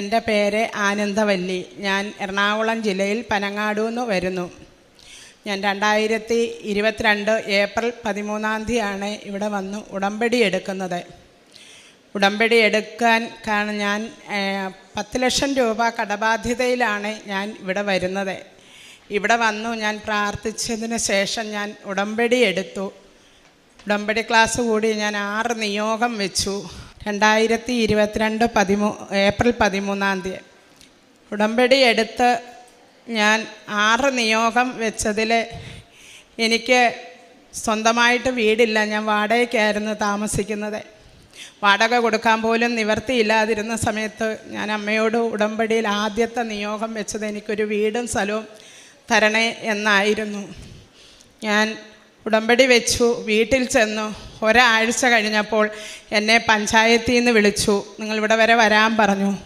എന്റെ പേര് ആനന്ദവല്ലി. ഞാൻ എറണാകുളം ജില്ലയിൽ പനങ്ങാടു നിന്ന് വരുന്നു. ഞാൻ രണ്ടായിരത്തി ഇരുപത്തിരണ്ട് ഏപ്രിൽ പതിമൂന്നാം തീയതിയാണ് ഇവിടെ വന്ന് ഉടമ്പടി എടുക്കുന്നത്. ഉടമ്പടി എടുക്കാൻ കാരണം ഞാൻ പത്ത് ലക്ഷം രൂപ കടബാധ്യതയിലാണ് ഞാൻ ഇവിടെ വരുന്നത്. ഇവിടെ വന്നു ഞാൻ പ്രാർത്ഥിച്ചതിന് ശേഷം ഞാൻ ഉടമ്പടി എടുത്തു. ഉടമ്പടി ക്ലാസ് കൂടി ഞാൻ ആറ് നിയോഗം വെച്ചു. രണ്ടായിരത്തി ഇരുപത്തിരണ്ട് പതിമൂ ഏപ്രിൽ പതിമൂന്നാം തീയതി ഉടമ്പടി എടുത്ത് ഞാൻ ആറ് നിയോഗം വെച്ചതിൽ എനിക്ക് സ്വന്തമായിട്ട് വീടില്ല. ഞാൻ വാടകയ്ക്കായിരുന്നു താമസിക്കുന്നത്. വാടക കൊടുക്കാൻ പോലും നിവർത്തിയില്ലാതിരുന്ന സമയത്ത് ഞാൻ അമ്മയോട് ഉടമ്പടിയിൽ ആദ്യത്തെ നിയോഗം വെച്ചത് എനിക്കൊരു വീടും സ്ഥലവും തരണേ എന്നായിരുന്നു. ഞാൻ ഉടമ്പടി വെച്ചു വീട്ടിൽ ചെന്നു. ഒരാഴ്ച കഴിഞ്ഞപ്പോൾ എന്നെ പഞ്ചായത്തിൽ നിന്ന് വിളിച്ചു. നിങ്ങളിവിടെ വരെ വരാൻ പറഞ്ഞു.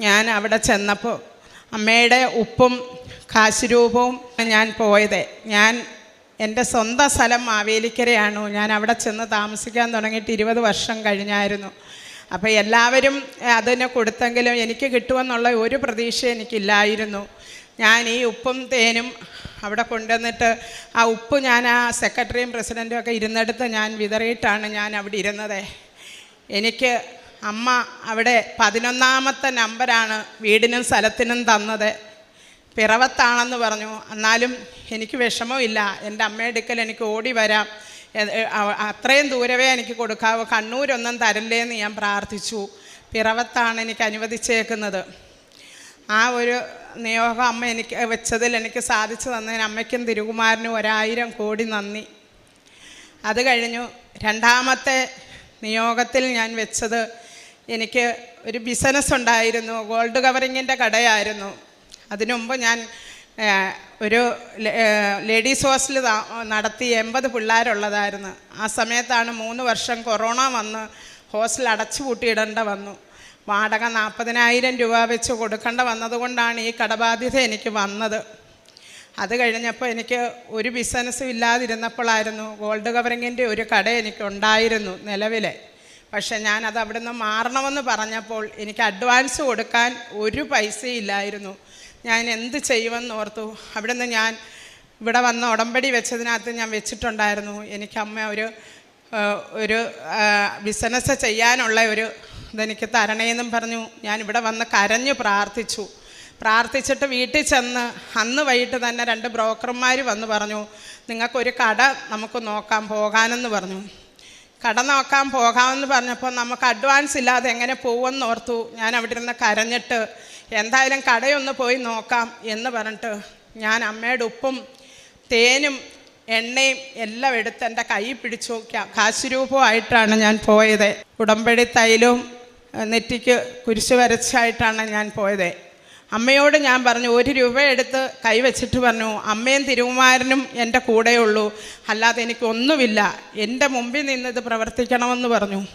ഞാൻ അവിടെ ചെന്നപ്പോൾ അമ്മയുടെ ഉപ്പും കാശുരൂപവും ഞാൻ പോയത്. ഞാൻ എന്റെ സ്വന്തം സ്ഥലം മാവേലിക്കരയാണ്. ഞാൻ അവിടെ ചെന്ന് താമസിക്കാൻ തുടങ്ങിയിട്ട് ഇരുപത് വർഷം കഴിഞ്ഞായിരുന്നു. അപ്പോൾ എല്ലാവരും അതിന് കൊടുത്തെങ്കിലും എനിക്ക് കിട്ടുമെന്നുള്ള ഒരു പ്രതീക്ഷ എനിക്കില്ലായിരുന്നു. ഞാൻ ഈ ഉപ്പും തേനും അവിടെ കൊണ്ടുവന്നിട്ട് ആ ഉപ്പ് ഞാൻ ആ സെക്രട്ടറിയും പ്രസിഡന്റും ഒക്കെ ഇരുന്നെടുത്ത് ഞാൻ വിതറിയിട്ടാണ് ഞാൻ അവിടെ ഇരുന്നത്. എനിക്ക് അമ്മ അവിടെ പതിനൊന്നാമത്തെ നമ്പരാണ് വീടിനും സ്ഥലത്തിനും തന്നത്. പിറവത്താണെന്ന് പറഞ്ഞു. എന്നാലും എനിക്ക് വിഷമമില്ല. എന്റെ അമ്മയെടുക്കൽ എനിക്ക് ഓടി വരാം. അത്രയും ദൂരവേ എനിക്ക് കൊടുക്കാവൂ. കണ്ണൂരൊന്നും തരല്ലേ എന്ന് ഞാൻ പ്രാർത്ഥിച്ചു. പിറവത്താണ് എനിക്ക് അനുവദിച്ചേക്കുന്നത്. ആ ഒരു നിയോഗം അമ്മ എനിക്ക് വെച്ചതിൽ എനിക്ക് സാധിച്ചു തന്നതിന് അമ്മയ്ക്കും തിരുകുമാരനും ഒരായിരം കോടി നന്ദി. അത് കഴിഞ്ഞു രണ്ടാമത്തെ നിയോഗത്തിൽ ഞാൻ വെച്ചത് എനിക്ക് ഒരു ബിസിനസ് ഉണ്ടായിരുന്നു ഗോൾഡ് കവറിങ്ങിന്റെ കടയായിരുന്നു. അതിനുമുമ്പ് ഞാൻ ഒരു ലേഡീസ് ഹോസ്റ്റൽ നടത്തി എൺപത് പിള്ളേരുള്ളതായിരുന്നു. ആ സമയത്താണ് മൂന്ന് വർഷം കൊറോണ വന്ന് ഹോസ്റ്റൽ അടച്ചു പൂട്ടിയിടേണ്ട വന്നു. വാടക നാൽപ്പതിനായിരം രൂപ വെച്ച് കൊടുക്കേണ്ട വന്നതുകൊണ്ടാണ് ഈ കടബാധ്യത എനിക്ക് വന്നത്. അത് കഴിഞ്ഞപ്പോൾ എനിക്ക് ഒരു ബിസിനസ്സും ഇല്ലാതിരുന്നപ്പോഴായിരുന്നു ഗോൾഡ് കവറിങ്ങിന്റെ ഒരു കട എനിക്കുണ്ടായിരുന്നു നിലവിലെ. പക്ഷേ ഞാനത് അവിടെ നിന്ന് മാറണമെന്ന് പറഞ്ഞപ്പോൾ എനിക്ക് അഡ്വാൻസ് കൊടുക്കാൻ ഒരു പൈസയില്ലായിരുന്നു ഞാൻ എന്ത് ചെയ്യുമെന്ന് ഓർത്തു. അവിടെ നിന്ന് ഞാൻ ഇവിടെ വന്ന ഉടമ്പടി വെച്ചതിനകത്ത് ഞാൻ വെച്ചിട്ടുണ്ടായിരുന്നു. എനിക്ക് അമ്മ ഒരു ഒരു ബിസിനസ് ചെയ്യാനുള്ള ഒരു ഇതെനിക്ക് തരണേന്നും പറഞ്ഞു. ഞാൻ ഇവിടെ വന്ന് കരഞ്ഞു പ്രാർത്ഥിച്ചു. പ്രാർത്ഥിച്ചിട്ട് വീട്ടിൽ ചെന്ന് അന്ന് വൈകിട്ട് തന്നെ രണ്ട് ബ്രോക്കർമാർ വന്ന് പറഞ്ഞു നിങ്ങൾക്കൊരു കട നമുക്ക് നോക്കാൻ പോകാനെന്ന് പറഞ്ഞു. കട നോക്കാൻ പോകാമെന്ന് പറഞ്ഞപ്പോൾ നമുക്ക് അഡ്വാൻസ് ഇല്ലാതെ എങ്ങനെ പോകുമെന്ന് ഓർത്തു. ഞാൻ അവിടെ ഇരുന്ന് കരഞ്ഞിട്ട് എന്തായാലും കടയൊന്ന് പോയി നോക്കാം എന്ന് പറഞ്ഞിട്ട് ഞാൻ അമ്മയുടെ ഉപ്പും തേനും എണ്ണയും എല്ലാം എടുത്ത് എന്റെ കൈ പിടിച്ചു. കാശുരൂപമായിട്ടാണ് ഞാൻ പോയത്. ഉടമ്പടി തൈലവും നെറ്റിക്ക് കുരിശ് വരച്ചായിട്ടാണ് ഞാൻ പോയത്. അമ്മയോട് ഞാൻ പറഞ്ഞു ഒരു രൂപ എടുത്ത് കൈവച്ചിട്ട് പറഞ്ഞു അമ്മയും തിരുകുമാരനും എന്റെ കൂടെയുള്ളൂ അല്ലാതെ എനിക്കൊന്നുമില്ല എന്റെ മുമ്പിൽ നിന്ന് ഇത് പ്രവർത്തിക്കണമെന്ന് പറഞ്ഞു.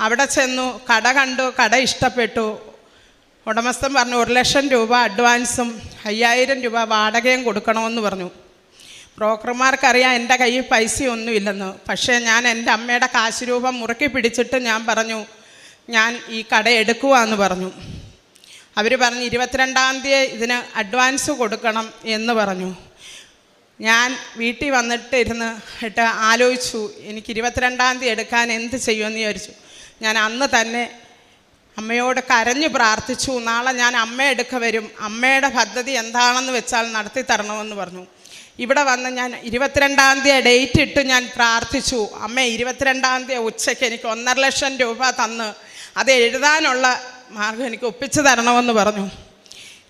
അവിടെ ചെന്നു കട കണ്ടു കട ഇഷ്ടപ്പെട്ടു. ഉടമസ്ഥൻ പറഞ്ഞു ഒരു ലക്ഷം രൂപ അഡ്വാൻസും അയ്യായിരം രൂപ വാടകയും കൊടുക്കണമെന്ന് പറഞ്ഞു. ബ്രോക്കർമാർക്കറിയാം എന്റെ കയ്യിൽ പൈസയൊന്നുമില്ലെന്ന്. പക്ഷേ ഞാൻ എന്റെ അമ്മയുടെ കാശ് രൂപം മുറുക്കി പിടിച്ചിട്ട് ഞാൻ പറഞ്ഞു ഞാൻ ഈ കട എടുക്കുവാന്ന് പറഞ്ഞു. അവർ പറഞ്ഞു ഇരുപത്തിരണ്ടാം തീയതി ഇതിന് അഡ്വാൻസ് കൊടുക്കണം എന്ന് പറഞ്ഞു. ഞാൻ വീട്ടിൽ വന്നിട്ട് ഇരുന്ന് ഇട്ട് ആലോചിച്ചു എനിക്ക് ഇരുപത്തിരണ്ടാം തീയതി എടുക്കാൻ എന്ത് ചെയ്യുമെന്ന് വിചാരിച്ചു. ഞാൻ അന്ന് തന്നെ അമ്മയോട് കരഞ്ഞു പ്രാർത്ഥിച്ചു നാളെ ഞാൻ അമ്മ എടുക്ക വരും. അമ്മയുടെ പദ്ധതി എന്താണെന്ന് വെച്ചാൽ നടത്തി തരണമെന്ന് പറഞ്ഞു. ഇവിടെ വന്ന് ഞാൻ ഇരുപത്തിരണ്ടാം തീയതി ഡേറ്റ് ഇട്ട് ഞാൻ പ്രാർത്ഥിച്ചു അമ്മ ഇരുപത്തിരണ്ടാം തീയതി ഉച്ചയ്ക്ക് എനിക്ക് ഒന്നര ലക്ഷം രൂപ തന്ന്. അത് എഴുതാനുള്ള മാർഗം എനിക്ക് ഒപ്പിച്ചു തരണമെന്ന് പറഞ്ഞു.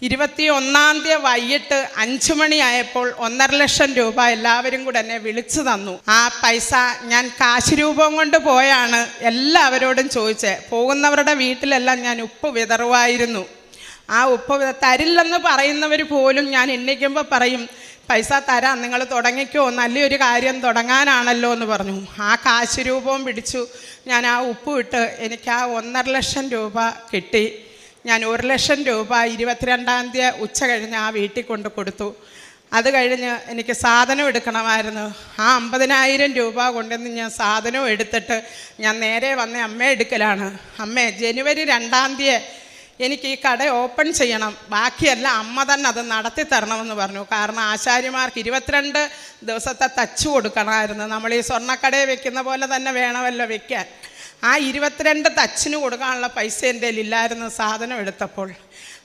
ഇരുപത്തി ഒന്നാം തീയതി വൈകിട്ട് അഞ്ചു മണിയായപ്പോൾ ഒന്നര ലക്ഷം രൂപ എല്ലാവരും കൂടെ എന്നെ വിളിച്ചു തന്നു. ആ പൈസ ഞാൻ കാശ് രൂപം കൊണ്ട് പോയാണ് എല്ലാവരോടും ചോദിച്ചത് പോകുന്നവരുടെ വീട്ടിലെല്ലാം ഞാൻ ഉപ്പ് വിതറുമായിരുന്നു ആ ഉപ്പ് തരില്ലെന്ന് പറയുന്നവർ പോലും ഞാൻ എണ്ണിക്കുമ്പോൾ പറയും പൈസ തരാം നിങ്ങൾ തുടങ്ങിക്കോ നല്ലൊരു കാര്യം തുടങ്ങാനാണല്ലോ എന്ന് പറഞ്ഞു. ആ കാശ് രൂപവും പിടിച്ചു. ഞാൻ ആ ഉപ്പ് ഇട്ട് എനിക്ക് ആ ഒന്നര ലക്ഷം രൂപ കിട്ടി. ഞാൻ ഒരു ലക്ഷം രൂപ ഇരുപത്തിരണ്ടാം തീയതി ഉച്ച കഴിഞ്ഞ് ആ വീട്ടിൽ കൊണ്ട് കൊടുത്തു. അത് കഴിഞ്ഞ് എനിക്ക് സാധനം എടുക്കണമായിരുന്നു. ആ അമ്പതിനായിരം രൂപ കൊണ്ടുവന്ന് ഞാൻ സാധനവും എടുത്തിട്ട് ഞാൻ നേരെ വന്ന അമ്മ എടുക്കലാണ്. അമ്മേ ജനുവരി രണ്ടാം തീയതി എനിക്ക് ഈ കട ഓപ്പൺ ചെയ്യണം. ബാക്കിയെല്ലാം അമ്മ തന്നെ അത് നടത്തി തരണമെന്ന് പറഞ്ഞു. കാരണം ആശാരിമാർക്ക് ഇരുപത്തിരണ്ട് ദിവസത്തെ തച്ചു കൊടുക്കണമായിരുന്നു. നമ്മൾ ഈ സ്വർണക്കടയെ വെക്കുന്ന പോലെ തന്നെ വേണമല്ലോ വെക്കാൻ. ആ ഇരുപത്തിരണ്ട് തച്ചിന് കൊടുക്കാനുള്ള പൈസ എന്റെ ഇല്ലായിരുന്നു സാധനം എടുത്തപ്പോൾ.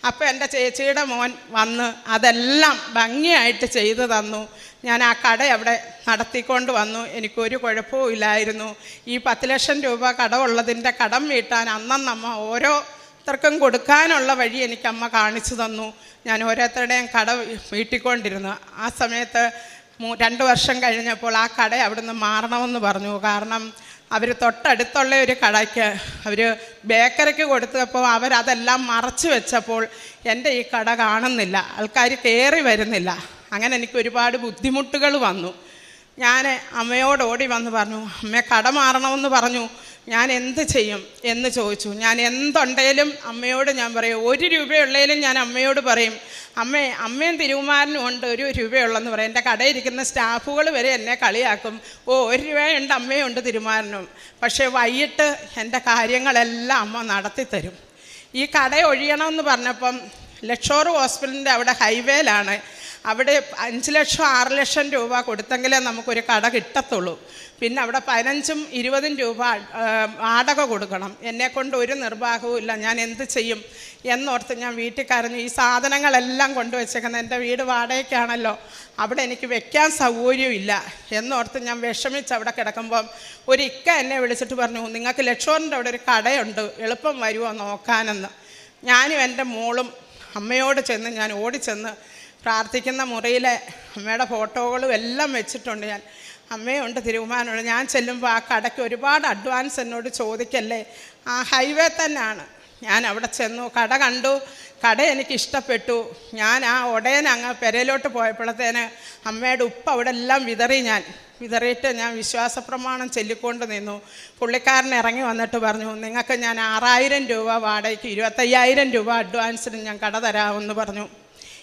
അപ്പോൾ എന്റെ ചേച്ചിയുടെ മോൻ വന്ന് അതെല്ലാം ഭംഗിയായിട്ട് ചെയ്തു തന്നു. ഞാൻ ആ കട അവിടെ നടത്തിക്കൊണ്ട് വന്നു. എനിക്കൊരു കുഴപ്പവും ഇല്ലായിരുന്നു. ഈ പത്ത് ലക്ഷം രൂപ കടമുള്ളതിന്റെ കടം വീട്ടാൻ അന്നമ്മ ഓരോരുത്തർക്കും കൊടുക്കാനുള്ള വഴി എനിക്ക് അമ്മ കാണിച്ചു തന്നു. ഞാൻ ഓരോരുത്തരുടെയും കട വീട്ടിക്കൊണ്ടിരുന്നു. ആ സമയത്ത് രണ്ട് വർഷം കഴിഞ്ഞപ്പോൾ ആ കട അവിടുന്ന് മാറണമെന്ന് പറഞ്ഞു. കാരണം അവർ തൊട്ടടുത്തുള്ള ഒരു കടയ്ക്ക് അവർ ബേക്കറിക്ക് കൊടുത്തപ്പോൾ അവരതെല്ലാം മറച്ചു വെച്ചപ്പോൾ എന്റെ ഈ കട കാണുന്നില്ല. ആൾക്കാർ കയറി വരുന്നില്ല. അങ്ങനെ എനിക്ക് ഒരുപാട് ബുദ്ധിമുട്ടുകൾ വന്നു. ഞാൻ അമ്മയോട് ഓടി വന്ന് പറഞ്ഞു അമ്മ കട മാറണമെന്ന് പറഞ്ഞു. ഞാൻ എന്ത് ചെയ്യും എന്ന് ചോദിച്ചു. ഞാൻ എന്തുണ്ടെങ്കിലും അമ്മയോട് ഞാൻ പറയും. ഒരു രൂപയുള്ളതിലും ഞാൻ അമ്മയോട് പറയും. അമ്മേ അമ്മയും തിരുവുമാരനും ഉണ്ട് ഒരു രൂപയുള്ളെന്ന് പറയും. എന്റെ കടയിരിക്കുന്ന സ്റ്റാഫുകൾ വരെ എന്നെ കളിയാക്കും. ഓ ഒരു രൂപയുണ്ട് അമ്മയുണ്ട് തിരുമാരനും പക്ഷേ വൈകിട്ട് എന്റെ കാര്യങ്ങളെല്ലാം അമ്മ നടത്തി തരും ഈ കട ഒഴിയണമെന്ന് പറഞ്ഞപ്പം ലക്ഷോർ ഹോസ്പിറ്റലിന്റെ അവിടെ ഹൈവേയിലാണ്. അവിടെ അഞ്ച് ലക്ഷം ആറ് ലക്ഷം രൂപ കൊടുത്തെങ്കിലേ നമുക്കൊരു കട കിട്ടത്തുള്ളൂ. പിന്നെ അവിടെ പതിനഞ്ചും ഇരുപതും രൂപ വാടക കൊടുക്കണം. എന്നെക്കൊണ്ട് ഒരു നിർവാഹവും ഇല്ല. ഞാൻ എന്ത് ചെയ്യും എന്നോർത്ത് ഞാൻ വീട്ടിൽ കരഞ്ഞു. ഈ സാധനങ്ങളെല്ലാം കൊണ്ടുവച്ചേക്കുന്നത് എന്റെ വീട് വാടകയ്ക്കാണല്ലോ. അവിടെ എനിക്ക് വെക്കാൻ സൗകര്യമില്ല എന്നോർത്ത് ഞാൻ വിഷമിച്ച് അവിടെ കിടക്കുമ്പം ഒരു ഇക്ക എന്നെ വിളിച്ചിട്ട് പറഞ്ഞു നിങ്ങൾക്ക് ലക്ഷോറിന്റെ അവിടെ ഒരു കടയുണ്ട്. എളുപ്പം വരുമോ നോക്കാനെന്ന്. ഞാനും എന്റെ മോളും അമ്മയോട് ചെന്ന് ഞാൻ ഓടിച്ചെന്ന് പ്രാർത്ഥിക്കുന്ന മുറിയിലെ അമ്മയുടെ ഫോട്ടോകളും എല്ലാം വെച്ചിട്ടുണ്ട് ഞാൻ. അമ്മയുണ്ട് തിരുവുമാനുണ്ട് ഞാൻ ചെല്ലുമ്പോൾ ആ കടയ്ക്ക് ഒരുപാട് അഡ്വാൻസ് എന്നോട് ചോദിക്കല്ലേ? ആ ഹൈവേ തന്നെയാണ്. ഞാൻ അവിടെ ചെന്നു. കട കണ്ടു. കട എനിക്ക് ഇഷ്ടപ്പെട്ടു. ഞാൻ ആ ഉടയൻ അങ്ങ് പെരയിലോട്ട് പോയപ്പോഴത്തേന് അമ്മയുടെ ഉപ്പ് അവിടെ എല്ലാം വിതറി ഞാൻ. വിതറിയിട്ട് ഞാൻ വിശ്വാസ പ്രമാണം ചൊല്ലിക്കൊണ്ട് നിന്നു. പുള്ളിക്കാരൻ ഇറങ്ങി വന്നിട്ട് പറഞ്ഞു നിങ്ങൾക്ക് ഞാൻ ആറായിരം രൂപ വാടകയ്ക്ക് ഇരുപത്തയ്യായിരം രൂപ അഡ്വാൻസിന് ഞാൻ കട തരാമെന്ന് പറഞ്ഞു.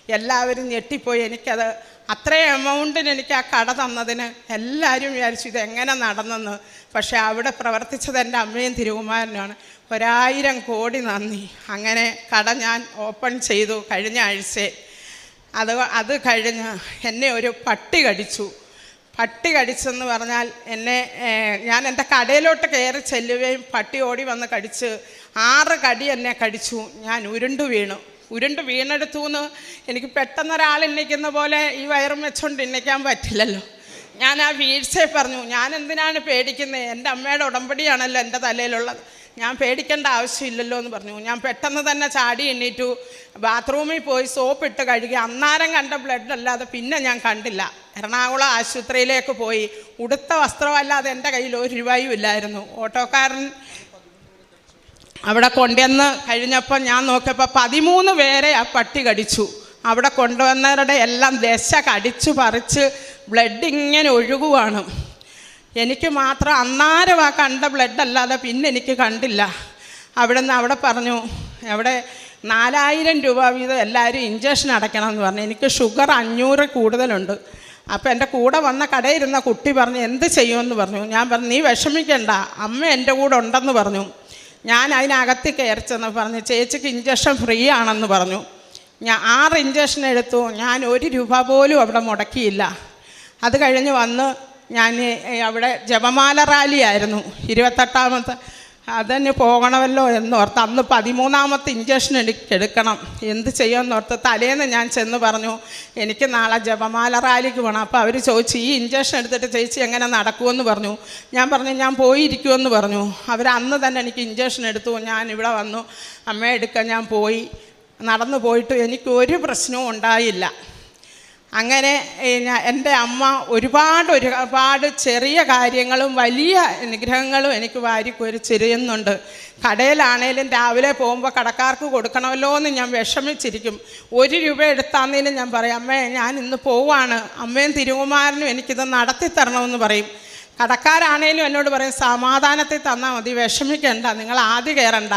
എല്ലാവരും ഞെട്ടിപ്പോയി. എനിക്കത് അത്രയും എമൗണ്ടിന് എനിക്ക് ആ കട തന്നതിന് എല്ലാവരും വിചാരിച്ചു ഇതെങ്ങനെ നടന്നെന്ന്. പക്ഷേ അവിടെ പ്രവർത്തിച്ചത് എന്റെ അമ്മയും തിരുകുമാരനാണ് ഒരായിരം കോടി നന്ദി. അങ്ങനെ കട ഞാൻ ഓപ്പൺ ചെയ്തു കഴിഞ്ഞ ആഴ്ച. അത് അത് കഴിഞ്ഞ് എന്നെ ഒരു പട്ടി കടിച്ചു. പട്ടി കടിച്ചെന്ന് പറഞ്ഞാൽ എന്നെ ഞാൻ എന്റെ കടയിലോട്ട് കയറി ചെല്ലുകയും പട്ടി ഓടി വന്ന് കടിച്ച് ആറ് കടി എന്നെ കടിച്ചു. ഞാൻ ഉരുണ്ടു വീണു. ഉരുണ്ട് വീണെടുത്തു എന്ന് എനിക്ക് പെട്ടെന്ന് ഒരാൾ എണ്ണിക്കുന്ന പോലെ ഈ വയറും വെച്ചുകൊണ്ട് എണ്ണിക്കാൻ പറ്റില്ലല്ലോ. ഞാൻ ആ വീഴ്ചയെ പറഞ്ഞു ഞാൻ എന്തിനാണ് പേടിക്കുന്നത് എന്റെ അമ്മയുടെ ഉടമ്പടിയാണല്ലോ എന്റെ തലയിലുള്ളത്. ഞാൻ പേടിക്കേണ്ട ആവശ്യമില്ലല്ലോ എന്ന് പറഞ്ഞു. ഞാൻ പെട്ടെന്ന് തന്നെ ചാടി എണ്ണീറ്റു. ബാത്റൂമിൽ പോയി സോപ്പ് ഇട്ട് കഴുകി. അന്നാരം കണ്ട ബ്ലഡ് അല്ലാതെ പിന്നെ ഞാൻ കണ്ടില്ല. എറണാകുളം ആശുപത്രിയിലേക്ക് പോയി. ഉടുത്ത വസ്ത്രമല്ലാതെ എന്റെ കയ്യിൽ ഒരു രൂപയും ഇല്ലായിരുന്നു. ഓട്ടോക്കാരൻ അവിടെ കൊണ്ടുവന്ന് കഴിഞ്ഞപ്പോൾ ഞാൻ നോക്കിയപ്പോൾ പതിമൂന്ന് പേരെ ആ പട്ടി കടിച്ചു. അവിടെ കൊണ്ടുവന്നവരുടെ എല്ലാം ദശ കടിച്ചു പറിച്ച് ബ്ലഡ് ഇങ്ങനെ ഒഴുകുവാണ്. എനിക്ക് മാത്രം അന്നാരം ആ കണ്ട ബ്ലഡ് അല്ലാതെ പിന്നെ എനിക്ക് കണ്ടില്ല. അവിടെ നിന്ന് അവിടെ പറഞ്ഞു അവിടെ നാലായിരം രൂപ വീതം എല്ലാവരും ഇഞ്ചക്ഷൻ അടയ്ക്കണം എന്ന് പറഞ്ഞു. എനിക്ക് ഷുഗർ അഞ്ഞൂറ് കൂടുതലുണ്ട്. അപ്പോൾ എന്റെ കൂടെ വന്ന കടയിരുന്ന കുട്ടി പറഞ്ഞു എന്ത് ചെയ്യുമെന്ന് പറഞ്ഞു. ഞാൻ പറഞ്ഞു നീ വിഷമിക്കണ്ട. അമ്മ എന്റെ കൂടെ ഉണ്ടെന്ന് പറഞ്ഞു. ഞാൻ അതിനകത്ത് കയറിച്ചെന്ന് പറഞ്ഞു ചേച്ചിക്ക് ഇഞ്ചക്ഷൻ ഫ്രീ ആണെന്ന് പറഞ്ഞു. ഞാൻ ആറ് ഇഞ്ചക്ഷൻ എടുത്തു. ഞാൻ ഒരു രൂപ പോലും അവിടെ മുടക്കിയില്ല. അത് കഴിഞ്ഞ് വന്ന് ഞാൻ അവിടെ ജപമാല റാലിയായിരുന്നു. ഇരുപത്തെട്ടാമത്തെ അതിന് പോകണമല്ലോ എന്നോർത്ത്. അന്ന് പതിമൂന്നാമത്തെ ഇഞ്ചക്ഷൻ എടുക്കണം. എന്ത് ചെയ്യുമെന്നോർത്ത് തലേന്ന് ഞാൻ ചെന്ന് പറഞ്ഞു എനിക്ക് നാളെ ജപമാല റാലിക്ക് പോകണം അപ്പോൾ അവർ ചോദിച്ചു ഈ ഇഞ്ചക്ഷൻ എടുത്തിട്ട് ചേച്ചി എങ്ങനെ നടക്കുമെന്ന് പറഞ്ഞു. ഞാൻ പറഞ്ഞു ഞാൻ പോയിരിക്കുമെന്ന് പറഞ്ഞു. അവർ അന്ന് തന്നെ എനിക്ക് ഇഞ്ചക്ഷൻ എടുത്തു. ഞാൻ ഇവിടെ വന്നു അമ്മ എടുക്കാൻ ഞാൻ പോയി. നടന്നു പോയിട്ട് എനിക്ക് ഒരു പ്രശ്നവും ഉണ്ടായില്ല. അങ്ങനെ എന്റെ അമ്മ ഒരുപാട് ഒരുപാട് ചെറിയ കാര്യങ്ങളും വലിയ അനുഗ്രഹങ്ങളും എനിക്ക് വാരിക്കൊരു ചെറിയുന്നുണ്ട് കടയിലാണേലും രാവിലെ പോകുമ്പോൾ കടക്കാർക്ക് കൊടുക്കണമല്ലോ എന്ന് ഞാൻ വിഷമിച്ചിരിക്കും. ഒരു രൂപ എടുത്താന്നേലും ഞാൻ പറയും അമ്മേ ഞാൻ ഇന്ന് പോവാണ്. അമ്മയും തിരുകുമാരനും എനിക്കിത് നടത്തി തരണമെന്ന് പറയും. കടക്കാരാണേലും എന്നോട് പറയും സമാധാനത്തിൽ തന്നാൽ മതി വിഷമിക്കണ്ട നിങ്ങൾ ആദ്യം കയറണ്ട.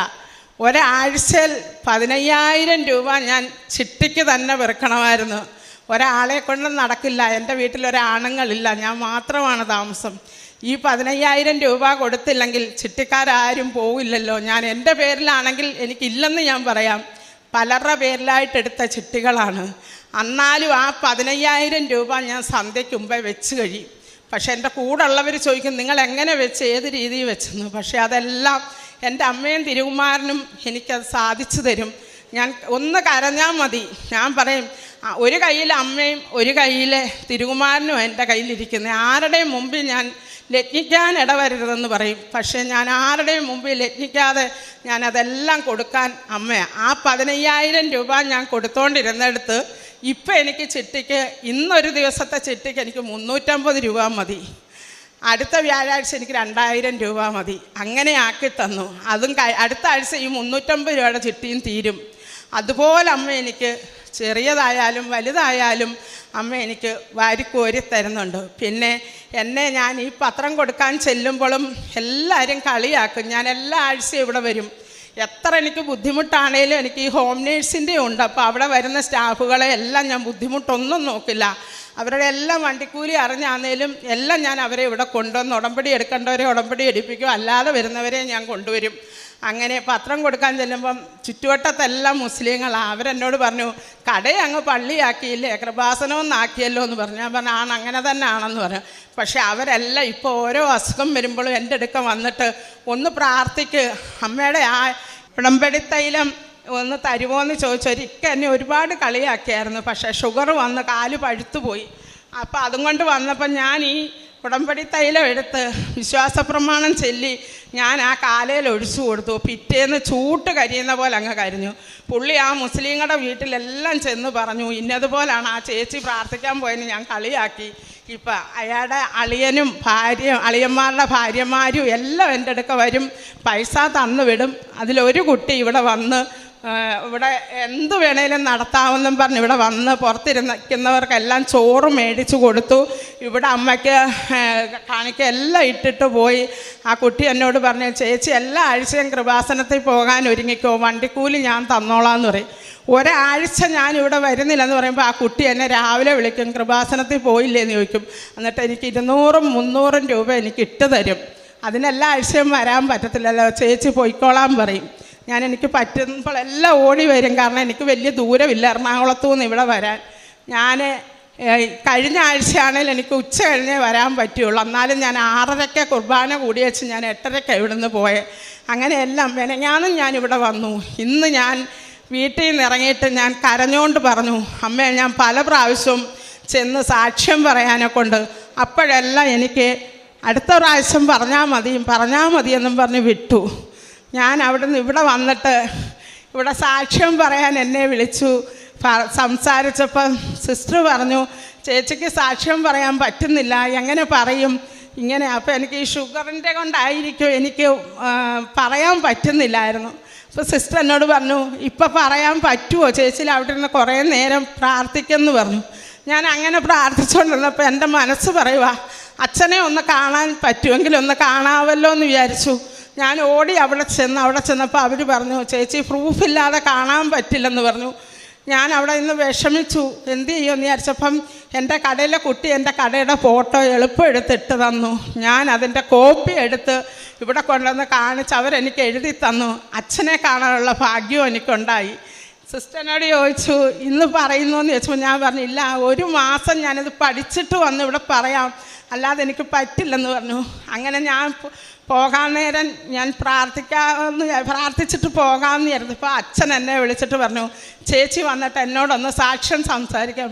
ഒരാഴ്ചയിൽ പതിനയ്യായിരം രൂപ ഞാൻ ചിട്ടിക്ക് തന്നെ വെറുക്കണമായിരുന്നു ഒരാളെ കൊണ്ട് നടക്കില്ല. എന്റെ വീട്ടിൽ ഒരാണുങ്ങളില്ല. ഞാൻ മാത്രമാണ് താമസം. ഈ പതിനയ്യായിരം രൂപ കൊടുത്തില്ലെങ്കിൽ ചിട്ടിക്കാരാരും പോവില്ലല്ലോ. ഞാൻ എന്റെ പേരിലാണെങ്കിൽ എനിക്കില്ലെന്ന് ഞാൻ പറയാം. പലരുടെ പേരിലായിട്ട് എടുത്ത ചിട്ടികളാണ്. എന്നാലും ആ പതിനയ്യായിരം രൂപ ഞാൻ സന്ധ്യയ്ക്ക് മുമ്പേ വെച്ച് കഴിയും. പക്ഷേ എന്റെ കൂടെ ഉള്ളവർ ചോദിക്കും നിങ്ങൾ എങ്ങനെ വെച്ച്? ഏത് രീതിയിൽ വെച്ചെന്ന്? പക്ഷേ അതെല്ലാം എന്റെ അമ്മയും തിരുകുമാരനും എനിക്കത് സാധിച്ചു തരും. ഞാൻ ഒന്ന് കരഞ്ഞാൽ മതി. ഞാൻ പറയും "ആ, ഒരു കയ്യിൽ അമ്മയും ഒരു കയ്യിൽ തിരുകുമാരനും എന്റെ കയ്യിലിരിക്കുന്നത്. ആരുടെയും മുമ്പിൽ ഞാൻ ലജ്ഞിക്കാൻ ഇടവരരുതെന്ന് പറയും. പക്ഷേ ഞാൻ ആരുടെയും മുമ്പിൽ ലജ്ഞിക്കാതെ ഞാൻ അതെല്ലാം കൊടുക്കാൻ അമ്മയാണ് ആ പതിനയ്യായിരം രൂപ ഞാൻ കൊടുത്തോണ്ടിരുന്നെടുത്ത് ഇപ്പം എനിക്ക് ചിട്ടിക്ക് ഇന്നൊരു ദിവസത്തെ ചിട്ടിക്ക് എനിക്ക് മുന്നൂറ്റമ്പത് രൂപ മതി. അടുത്ത വ്യാഴാഴ്ച എനിക്ക് രണ്ടായിരം രൂപ മതി. അങ്ങനെ ആക്കി തന്നു. അതും അടുത്ത ആഴ്ച ഈ മുന്നൂറ്റമ്പത് രൂപയുടെ ചിട്ടിയും തീരും. അതുപോലെ അമ്മ എനിക്ക് ചെറിയതായാലും വലുതായാലും അമ്മ എനിക്ക് വാരിക്കോരി തരുന്നുണ്ട്. പിന്നെ എന്നെ ഞാൻ ഈ പത്രം കൊടുക്കാൻ ചെല്ലുമ്പോഴും എല്ലാവരും കളിയാക്കും. ഞാൻ എല്ലാ ആഴ്ചയും ഇവിടെ വരും. എത്ര എനിക്ക് ബുദ്ധിമുട്ടാണേലും എനിക്ക് ഈ ഹോം നേഴ്സിന്റെ ഉണ്ട്. അപ്പോൾ അവിടെ വരുന്ന സ്റ്റാഫുകളെ എല്ലാം ഞാൻ ബുദ്ധിമുട്ടൊന്നും നോക്കില്ല. അവരുടെ എല്ലാം വണ്ടിക്കൂലി അറിഞ്ഞാന്നേലും എല്ലാം ഞാൻ അവരെ ഇവിടെ കൊണ്ടുവന്ന് ഉടമ്പടി എടുക്കേണ്ടവരെ ഉടമ്പടി എടുപ്പിക്കും. അല്ലാതെ വരുന്നവരെ ഞാൻ കൊണ്ടുവരും. അങ്ങനെ പത്രം കൊടുക്കാൻ ചെല്ലുമ്പം ചുറ്റുവട്ടത്തെല്ലാം മുസ്ലിങ്ങളാണ് അവരെന്നോട് പറഞ്ഞു കടയെ അങ്ങ് പള്ളിയാക്കിയില്ലേ കൃപാസനമൊന്നാക്കിയല്ലോ എന്ന് പറഞ്ഞു. ഞാൻ പറഞ്ഞു ആണ് അങ്ങനെ തന്നെ ആണെന്ന് പറഞ്ഞു. പക്ഷേ അവരെല്ലാം ഇപ്പോൾ ഓരോ അസുഖം വരുമ്പോഴും എന്റെ അടുക്ക വന്നിട്ട് ഒന്ന് പ്രാർത്ഥിക്ക്. അമ്മയുടെ ആ ഉടമ്പടി തൈലം ഒന്ന് തരുമോ എന്ന് ചോദിച്ചു. ഒരിക്കൽ എന്നെ ഒരുപാട് കളിയാക്കിയായിരുന്നു. പക്ഷേ ഷുഗർ വന്ന് കാൽ പഴുത്തു പോയി അപ്പോൾ അതും കൊണ്ട് വന്നപ്പോൾ ഞാൻ ഈ ഉടമ്പടി തൈലം എടുത്ത് വിശ്വാസ പ്രമാണം ചെല്ലി ഞാൻ ആ കാലയിൽ ഒഴിച്ചു കൊടുത്തു. പിറ്റേന്ന് ചൂട്ട് കരിയുന്ന പോലെ അങ്ങ് കരിഞ്ഞു. പുള്ളി ആ മുസ്ലിങ്ങളുടെ വീട്ടിലെല്ലാം ചെന്ന് പറഞ്ഞു ഇന്നതുപോലാണ് ആ ചേച്ചി പ്രാർത്ഥിക്കാൻ പോയതിന് ഞാൻ കളിയാക്കി. ഇപ്പം അയാളുടെ അളിയനും ഭാര്യ അളിയന്മാരുടെ ഭാര്യമാരും എല്ലാം എന്റെ അടുക്ക വരും. പൈസ തന്നു വിടും. അതിലൊരു കുട്ടി ഇവിടെ വന്ന് ഇവിടെ എന്ത് വേണേലും നടത്താമെന്നും പറഞ്ഞ് ഇവിടെ വന്ന് പുറത്തിരുന്നിക്കുന്നവർക്കെല്ലാം ചോറ് മേടിച്ചു കൊടുത്തു. ഇവിടെ അമ്മയ്ക്ക് കാണിക്ക എല്ലാം ഇട്ടിട്ട് പോയി. ആ കുട്ടി എന്നോട് പറഞ്ഞു ചേച്ചി എല്ലാ ആഴ്ചയും കൃപാസനത്തിൽ പോകാൻ ഒരുങ്ങിക്കോ. വണ്ടിക്കൂലി ഞാൻ തന്നോളാം തന്നോളാന്ന് പറയും. ഒരാഴ്ച ഞാൻ ഇവിടെ വരുന്നില്ലെന്ന് പറയുമ്പോൾ ആ കുട്ടി എന്നെ രാവിലെ വിളിക്കും കൃപാസനത്തിൽ പോയില്ലേന്ന് ചോദിക്കും. എന്നിട്ട് എനിക്ക് ഇരുന്നൂറും മുന്നൂറും രൂപ എനിക്ക് ഇട്ട് തരും. അതിനെല്ലാ ആഴ്ചയും വരാൻ പറ്റത്തില്ലല്ലോ. ചേച്ചി പോയിക്കോളാൻ പറയും. ഞാൻ എനിക്ക് പറ്റുമ്പോഴെല്ലാം ഓടി വരും. കാരണം എനിക്ക് വലിയ ദൂരമില്ല. എറണാകുളത്തു നിന്ന് ഇവിടെ വരാൻ. ഞാൻ കഴിഞ്ഞ ആഴ്ചയാണെങ്കിൽ എനിക്ക് ഉച്ച കഴിഞ്ഞേ വരാൻ പറ്റുള്ളൂ. എന്നാലും ഞാൻ ആറരയ്ക്ക് കുർബാന കൂടി വെച്ച് ഞാൻ എട്ടരയ്ക്ക് ഇവിടുന്ന് പോയെ. അങ്ങനെയെല്ലാം വെനങ്ങാനും ഞാൻ ഇവിടെ വന്നു. ഇന്ന് ഞാൻ വീട്ടിൽ നിന്ന് ഇറങ്ങിയിട്ട് ഞാൻ കരഞ്ഞുകൊണ്ട് പറഞ്ഞു അമ്മേ ഞാൻ പല പ്രാവശ്യവും ചെന്ന് സാക്ഷ്യം പറയാനെ കൊണ്ട് അപ്പോഴെല്ലാം എനിക്ക് അടുത്ത പ്രാവശ്യം പറഞ്ഞാൽ മതി പറഞ്ഞാൽ മതിയെന്നും പറഞ്ഞ് വിട്ടു. ഞാൻ അവിടെ നിന്ന് ഇവിടെ വന്നിട്ട് ഇവിടെ സാക്ഷ്യം പറയാൻ എന്നെ വിളിച്ചു. സംസാരിച്ചപ്പം സിസ്റ്റർ പറഞ്ഞു ചേച്ചിക്ക് സാക്ഷ്യം പറയാൻ പറ്റുന്നില്ല എങ്ങനെ പറയും? ഇങ്ങനെ അപ്പോൾ എനിക്ക് ഈ ഷുഗറിന്റെ കൊണ്ടായിരിക്കും എനിക്ക് പറയാൻ പറ്റുന്നില്ലായിരുന്നു. അപ്പോൾ സിസ്റ്റർ എന്നോട് പറഞ്ഞു ഇപ്പം പറയാൻ പറ്റുമോ ചേച്ചി അവിടെ ഇരുന്ന് കുറേ നേരം പ്രാർത്ഥിക്കുമെന്ന് പറഞ്ഞു. ഞാൻ അങ്ങനെ പ്രാർത്ഥിച്ചുകൊണ്ടിരുന്നപ്പോൾ എന്റെ മനസ്സ് പറയുക അച്ഛനെ ഒന്ന് കാണാൻ പറ്റുമെങ്കിൽ ഒന്ന് കാണാമല്ലോ എന്ന് വിചാരിച്ചു. ഞാൻ ഓടി അവിടെ ചെന്ന് അവിടെ ചെന്നപ്പോൾ അവർ പറഞ്ഞു ചേച്ചി പ്രൂഫില്ലാതെ കാണാൻ പറ്റില്ലെന്ന് പറഞ്ഞു. ഞാൻ അവിടെ നിന്ന് വിഷമിച്ചു. എന്ത് ചെയ്യുമെന്ന് വിചാരിച്ചപ്പം എന്റെ കടയിലെ കുട്ടി എന്റെ കടയുടെ ഫോട്ടോ എളുപ്പം എടുത്തിട്ട് തന്നു. ഞാൻ അതിന്റെ കോപ്പി എടുത്ത് ഇവിടെ കൊണ്ടുവന്ന് കാണിച്ച് അവരെനിക്ക് എഴുതി തന്നു. അച്ഛനെ കാണാനുള്ള ഭാഗ്യവും എനിക്കുണ്ടായി. സിസ്റ്ററിനോട് ചോദിച്ചു ഇന്ന് പറയുന്നു എന്ന് ചോദിച്ചപ്പോൾ ഞാൻ പറഞ്ഞു ഇല്ല ഒരു മാസം ഞാനിത് പഠിച്ചിട്ട് വന്ന് ഇവിടെ പറയാം. അല്ലാതെ എനിക്ക് പറ്റില്ലെന്ന് പറഞ്ഞു. അങ്ങനെ ഞാൻ പോകാൻ നേരം ഞാൻ പ്രാർത്ഥിക്കാമെന്ന് പ്രാർത്ഥിച്ചിട്ട് പോകാമെന്ന് ഇരുന്നപ്പോൾ അച്ഛൻ എന്നെ വിളിച്ചിട്ട് പറഞ്ഞു ചേച്ചി വന്നിട്ട് എന്നോടൊന്ന് സാക്ഷ്യം സംസാരിക്കാൻ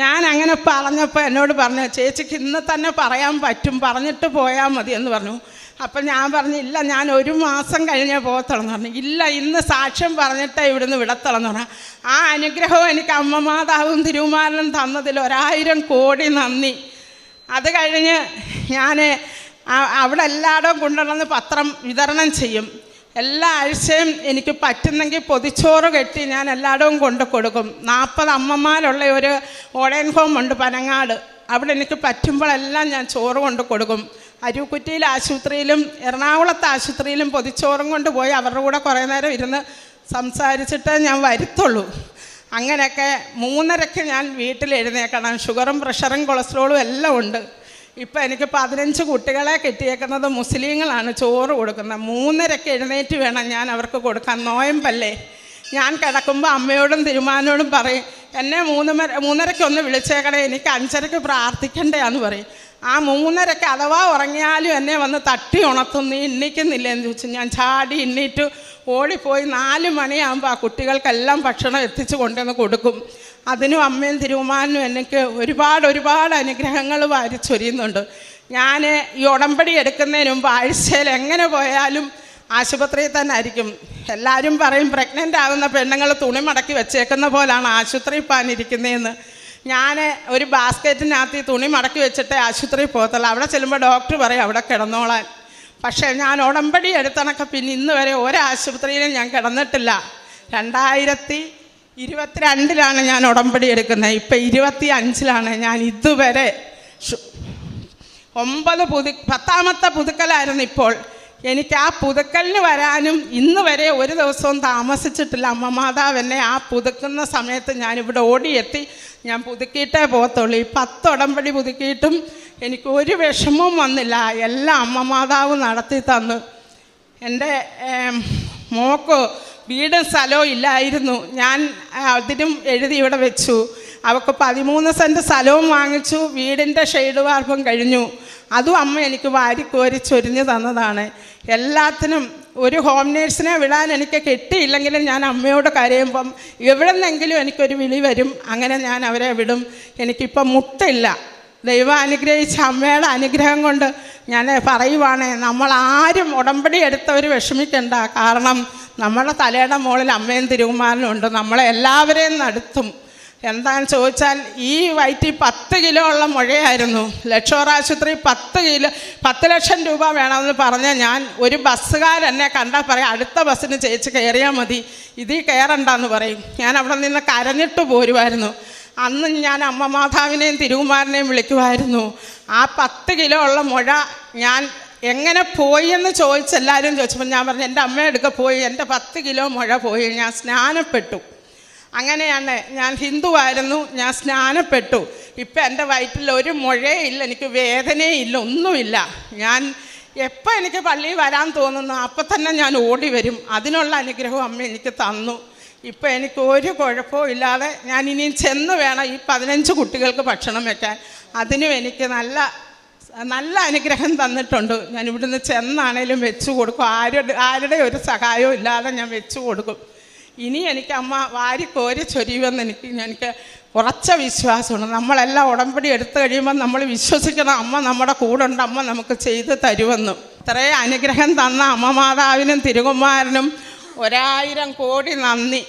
ഞാൻ അങ്ങനെ പറഞ്ഞപ്പോൾ എന്നോട് പറഞ്ഞു ചേച്ചിക്ക് ഇന്ന് തന്നെ പറയാൻ പറ്റും പറഞ്ഞിട്ട് പോയാൽ മതി എന്ന് പറഞ്ഞു. അപ്പം ഞാൻ പറഞ്ഞു ഇല്ല ഞാൻ ഒരു മാസം കഴിഞ്ഞേ പോകത്തുള്ളൂ എന്ന് പറഞ്ഞു. ഇല്ല ഇന്ന് സാക്ഷ്യം പറഞ്ഞിട്ടേ ഇവിടുന്ന് വിടത്തുള്ളെന്ന് പറഞ്ഞു. ആ അനുഗ്രഹം എനിക്ക് അമ്മമാതാവും മാതാവും തിരുമാരനും തന്നതിൽ ഒരായിരം കോടി നന്ദി. അത് കഴിഞ്ഞ് ഞാൻ അവിടെ എല്ലായിടവും കൊണ്ടുവന്ന് പത്രം വിതരണം ചെയ്യും. എല്ലാ ആഴ്ചയും എനിക്ക് പറ്റുന്നെങ്കിൽ പൊതിച്ചോറ് കെട്ടി ഞാൻ എല്ലായിടവും കൊണ്ടു കൊടുക്കും. നാൽപ്പത് അമ്മമാരുള്ള ഒരു ഓടയൻ ഹോം ഉണ്ട് പനങ്ങാട്. അവിടെ എനിക്ക് പറ്റുമ്പോഴെല്ലാം ഞാൻ ചോറ് കൊണ്ട് കൊടുക്കും. അരുക്കുറ്റിയിൽ ആശുപത്രിയിലും എറണാകുളത്തെ ആശുപത്രിയിലും പൊതിച്ചോറും കൊണ്ട് പോയി അവരുടെ കൂടെ കുറേ നേരം ഇരുന്ന് സംസാരിച്ചിട്ട് ഞാൻ വരുത്തുള്ളൂ. അങ്ങനെയൊക്കെ മൂന്നരയ്ക്ക് ഞാൻ വീട്ടിൽ എഴുന്നേക്കണം ഷുഗറും പ്രഷറും കൊളസ്ട്രോളും എല്ലാം ഉണ്ട്. ഇപ്പം എനിക്ക് പതിനഞ്ച് കുട്ടികളെ കെട്ടിയേക്കുന്നത് മുസ്ലിങ്ങളാണ് ചോറ് കൊടുക്കുന്നത്. മൂന്നരക്ക് എഴുന്നേറ്റ് വേണം ഞാൻ അവർക്ക് കൊടുക്കാൻ. നോയമ്പല്ലേ? ഞാൻ കിടക്കുമ്പോൾ അമ്മയോടും തിരുമാനോടും പറയും എന്നെ മൂന്ന് മൂന്നരക്കൊന്ന് വിളിച്ചേക്കണേ എനിക്ക് അഞ്ചരയ്ക്ക് പ്രാർത്ഥിക്കണ്ടേന്ന് പറയും. ആ മൂന്നരയ്ക്ക് അഥവാ ഉറങ്ങിയാലും എന്നെ വന്ന് തട്ടി ഉണർത്തും. നീ എണ്ണിക്കുന്നില്ല എന്ന് ചോദിച്ചു. ഞാൻ ചാടി എണ്ണീറ്റ് ഓടിപ്പോയി നാല് മണിയാകുമ്പോൾ ആ കുട്ടികൾക്കെല്ലാം ഭക്ഷണം എത്തിച്ചു കൊണ്ടുവന്ന് കൊടുക്കും. അതിനും അമ്മയും തിരുമാനും എനിക്ക് ഒരുപാട് ഒരുപാട് അനുഗ്രഹങ്ങൾ വാരിച്ചൊരിയുന്നുണ്ട്. ഞാൻ ഈ ഉടമ്പടി എടുക്കുന്നതിന് മുമ്പ് ആഴ്ചയിൽ എങ്ങനെ പോയാലും ആശുപത്രിയിൽ തന്നെ ആയിരിക്കും. എല്ലാവരും പറയും പ്രഗ്നന്റ് ആകുന്ന പെണ്ണുങ്ങൾ തുണി മടക്കി വെച്ചേക്കുന്ന പോലാണ് ആശുപത്രിയിൽ പാനിരിക്കുന്നതെന്ന് ഞാൻ ഒരു ബാസ്ക്കറ്റിനകത്ത് തുണി മടക്കി വെച്ചിട്ടേ ആശുപത്രിയിൽ പോകത്തുള്ളൂ. അവിടെ ചെല്ലുമ്പോൾ ഡോക്ടർ പറയും അവിടെ കിടന്നോളാൻ. പക്ഷേ ഞാൻ ഉടമ്പടി എടുത്തണക്ക് പിന്നെ ഇന്ന് വരെ ഒരാശുപത്രിയിലും ഞാൻ കിടന്നിട്ടില്ല. രണ്ടായിരത്തി ഇരുപത്തിരണ്ടിലാണ് ഞാൻ ഉടമ്പടി എടുക്കുന്നത്. ഇപ്പം ഇരുപത്തി അഞ്ചിലാണ് ഞാൻ ഇതുവരെ ഒമ്പത് പുതു പത്താമത്തെ പുതുക്കലായിരുന്നു ഇപ്പോൾ. എനിക്ക് ആ പുതുക്കലിന് വരാനും ഇന്ന് വരെ ഒരു ദിവസവും താമസിച്ചിട്ടില്ല. അമ്മ മാതാവ് എന്നെ ആ പുതുക്കുന്ന സമയത്ത് ഞാനിവിടെ ഓടിയെത്തി. ഞാൻ പുതുക്കിയിട്ടേ പോകത്തുള്ളൂ. ഈ പത്ത് ഉടമ്പടി പുതുക്കിയിട്ടും എനിക്ക് ഒരു വിഷമവും വന്നില്ല. എല്ലാം അമ്മ മാതാവ് നടത്തി തന്നു. എന്റെ മോക്ക് വീടും സ്ഥലവും ഇല്ലായിരുന്നു. ഞാൻ അതിനും എഴുതി ഇവിടെ വെച്ചു. അവൾക്ക് പതിമൂന്ന് സെന്റ് സ്ഥലവും വാങ്ങിച്ചു. വീടിന്റെ ഷെയ്ഡ് വാർപ്പും കഴിഞ്ഞു. അതും അമ്മ എനിക്ക് വാരിക്കോരി ചൊരിഞ്ഞു തന്നതാണ്. എല്ലാത്തിനും ഒരു ഹോം നേഴ്സിനെ വിടാൻ എനിക്ക് കിട്ടിയില്ലെങ്കിലും ഞാൻ അമ്മയോട് കരയുമ്പം എവിടെ നിന്നെങ്കിലും എനിക്കൊരു വിളി വരും. അങ്ങനെ ഞാൻ അവരെ വിടും. എനിക്കിപ്പം മുട്ടില്ല. ദൈവം അനുഗ്രഹിച്ച അമ്മയുടെ അനുഗ്രഹം കൊണ്ട് ഞാൻ പറയുവാണേ നമ്മൾ ആരും ഉടമ്പടി എടുത്തവർ വിഷമിക്കണ്ട. കാരണം നമ്മുടെ തലയുടെ മുകളിൽ അമ്മയും തിരുകുമാരനും ഉണ്ട്. നമ്മളെ എല്ലാവരെയും നടത്തും. എന്താണെന്ന് ചോദിച്ചാൽ ഈ വയറ്റിൽ പത്ത് കിലോ ഉള്ള മുഴയായിരുന്നു. ലക്ഷോർ ആശുപത്രി പത്ത് കിലോ പത്ത് ലക്ഷം രൂപ വേണമെന്ന് പറഞ്ഞ ഞാൻ ഒരു ബസ്സുകാരെന്നെ കണ്ടാൽ പറയാം അടുത്ത ബസ്സിന് ചേച്ചി കയറിയാൽ മതി. ഇതിൽ കയറണ്ടെന്ന് പറയും. ഞാൻ അവിടെ നിന്ന് കരഞ്ഞിട്ട് പോരുമായിരുന്നു അന്ന് ഞാൻ അമ്മ മാതാവിനെയും തിരുകുമാരനെയും വിളിക്കുമായിരുന്നു. ആ പത്ത് കിലോ ഉള്ള മുഴ ഞാൻ എങ്ങനെ പോയി എന്ന് ചോദിച്ച് എല്ലാവരും ചോദിച്ചപ്പോൾ ഞാൻ പറഞ്ഞു എന്റെ അമ്മയെടുക്ക പോയി എന്റെ പത്ത് കിലോ മുഴ പോയി ഞാൻ സ്നാനപ്പെട്ടു. അങ്ങനെയാണ് ഞാൻ ഹിന്ദുവായിരുന്നു ഞാൻ സ്നാനപ്പെട്ടു. ഇപ്പം എന്റെ വയറ്റിൽ ഒരു മുഴയേ ഇല്ല എനിക്ക് വേദനയില്ല ഒന്നുമില്ല. ഞാൻ എപ്പോൾ എനിക്ക് പള്ളിയിൽ വരാൻ തോന്നുന്നു അപ്പം തന്നെ ഞാൻ ഓടി വരും. അതിനുള്ള അനുഗ്രഹം അമ്മ എനിക്ക് തന്നു. ഇപ്പം എനിക്ക് ഒരു കുഴപ്പവും ഇല്ലാതെ ഞാൻ ഇനിയും ചെന്ന് വേണം ഈ പതിനഞ്ച് കുട്ടികൾക്ക് ഭക്ഷണം വെക്കാൻ. അതിനും എനിക്ക് നല്ല നല്ല അനുഗ്രഹം തന്നിട്ടുണ്ട്. ഞാൻ ഇവിടുന്ന് ചെന്നാണേലും വെച്ചു കൊടുക്കും. ആരുടെ ആരുടെ ഒരു സഹായവും ഇല്ലാതെ ഞാൻ വെച്ചു കൊടുക്കും. ഇനി എനിക്ക് അമ്മ വാരി കോരി ചൊരിയുമെന്ന് എനിക്ക് എനിക്ക് ഉറച്ച വിശ്വാസമുണ്ട് നമ്മളെല്ലാം ഉടമ്പടി എടുത്തു കഴിയുമ്പോൾ നമ്മൾ വിശ്വസിക്കണം അമ്മ നമ്മുടെ കൂടെ ഉണ്ട് അമ്മ നമുക്ക് ചെയ്ത് തരുമെന്നും. ഇത്രയും അനുഗ്രഹം തന്ന അമ്മ മാതാവിനും തിരുകുമാരനും ഒരായിരം കോടി നന്ദി.